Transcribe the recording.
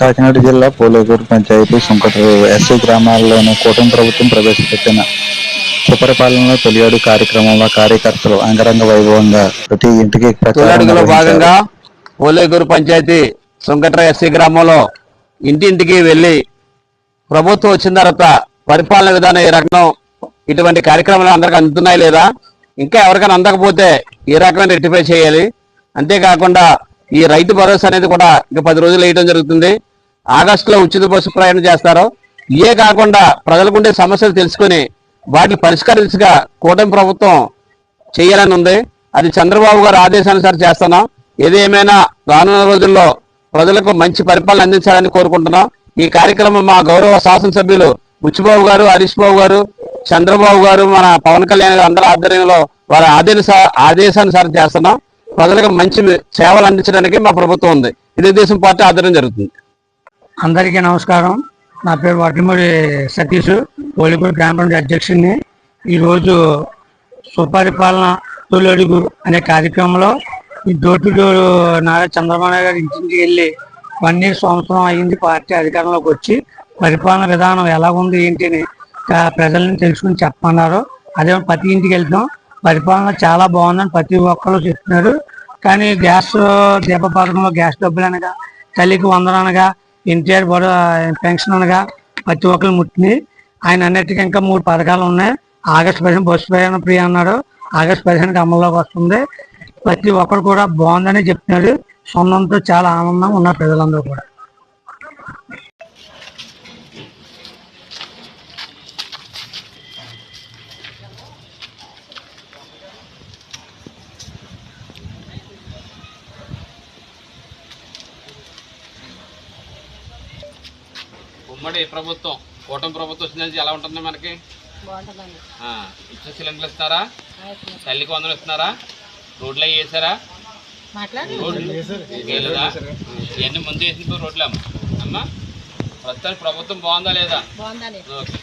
కాకినాడ జిల్లా పోలేకూరు పంచాయతీ సుంకటూరు ఎస్సీ గ్రామాల్లోని కూటమి ప్రభుత్వం ప్రవేశపెట్టిన సుపరిపాలనలో తొలియాడు కార్యక్రమంలో కార్యకర్తలు అంగరంగ వైభవంగా ప్రతి ఇంటికి నిర్వహించారు. భాగంగా పోలేకూరు పంచాయతీ సుంకట్ర ఎస్సీ గ్రామంలో ఇంటింటికి వెళ్ళి ప్రభుత్వం వచ్చిన తర్వాత పరిపాలన విధానం ఏ రకం ఇటువంటి కార్యక్రమాలు అందరికి అందుతున్నాయి లేదా? ఇంకా ఎవరికైనా అందకపోతే ఏ రకమైన రెక్టిఫై చేయాలి? అంతేకాకుండా ఈ రైతు భరోసా అనేది కూడా ఇంకా పది రోజులు వేయడం జరుగుతుంది. ఆగస్టులో ఉచిత బస్సు ప్రయాణం చేస్తారు ఇవే కాకుండా ప్రజలకుండే సమస్యలు తెలుసుకొని వాటిని పరిష్కరించగా కూటమి ప్రభుత్వం చేయాలని ఉంది. అది చంద్రబాబు గారు ఆదేశానుసారం చేస్తున్నాం. ఏదేమైనా రానున్న రోజుల్లో ప్రజలకు మంచి పరిపాలన అందించాలని కోరుకుంటున్నాం. ఈ కార్యక్రమం మా గౌరవ శాసనసభ్యులు బుచ్చిబాబు గారు హరీష్ బాబు గారు చంద్రబాబు గారు మన పవన్ కళ్యాణ్ గారు అందరి ఆధ్వర్యంలో వారి ఆదేశ ఆదేశానుసారం చేస్తున్నాం. ప్రజలకు మంచి సేవలు అందించడానికి మా ప్రభుత్వం ఉంది. తెలుగుదేశం పార్టీ ఆధ్వర్యం జరుగుతుంది. అందరికీ నమస్కారం. నా పేరు వడ్డిమూడి సతీష్. పోలిపూర్ గ్రామ పంచాయతీ అధ్యక్షుడిని. ఈరోజు సుపరిపాలన తొలడుగు అనే కార్యక్రమంలో ఈ door to door Nara Chandrababu Naidu garu ఇంటింటికి వెళ్ళి వన్ ఇయర్ సంవత్సరం అయింది పార్టీ అధికారంలోకి వచ్చి పరిపాలన విధానం ఎలా ఉంది ఏంటి అని ప్రజల్ని తెలుసుకుని చెప్పమన్నారు. అదే ప్రతి ఇంటికి వెళ్తాం. పరిపాలన చాలా బాగుందని ప్రతి ఒక్కరు చెప్తున్నారు. కానీ గ్యాస్ దీప పథకంలో గ్యాస్ డబ్బులు అనగా తల్లికి వందలు అనగా ఎన్టీఆర్ బడ పెన్షన్ అనగా ప్రతి ఒక్కరు ముట్టింది. ఆయన అన్నిటికీ ఇంకా మూడు పథకాలు ఉన్నాయి. ఆగస్టు పదిహేను బస్సు ప్రయాణ ప్రియ అన్నాడు. ఆగస్టు పదిహేనుకి అమల్లోకి వస్తుంది. ప్రతి ఒక్కరు కూడా బాగుందని చెప్తున్నాడు సొంతంతో చాలా ఆనందంగా ఉన్నారు ప్రజలందరూ కూడా. ఉమ్మడి ప్రభుత్వం కూటమి ప్రభుత్వం వచ్చిందని ఎలా ఉంటుంది మనకి? బాగుంటుందండి. ఆ, ఇచ్చిన సిలిండర్లు ఇస్తున్నారా? తల్లికి వందలు ఇస్తున్నారా? రోడ్లు అవి వేసారా ఇవన్నీ ముందు వేసిన రోడ్లు అమ్మ. అమ్మా ప్రస్తుతానికి ప్రభుత్వం బాగుందా లేదా? ఓకే.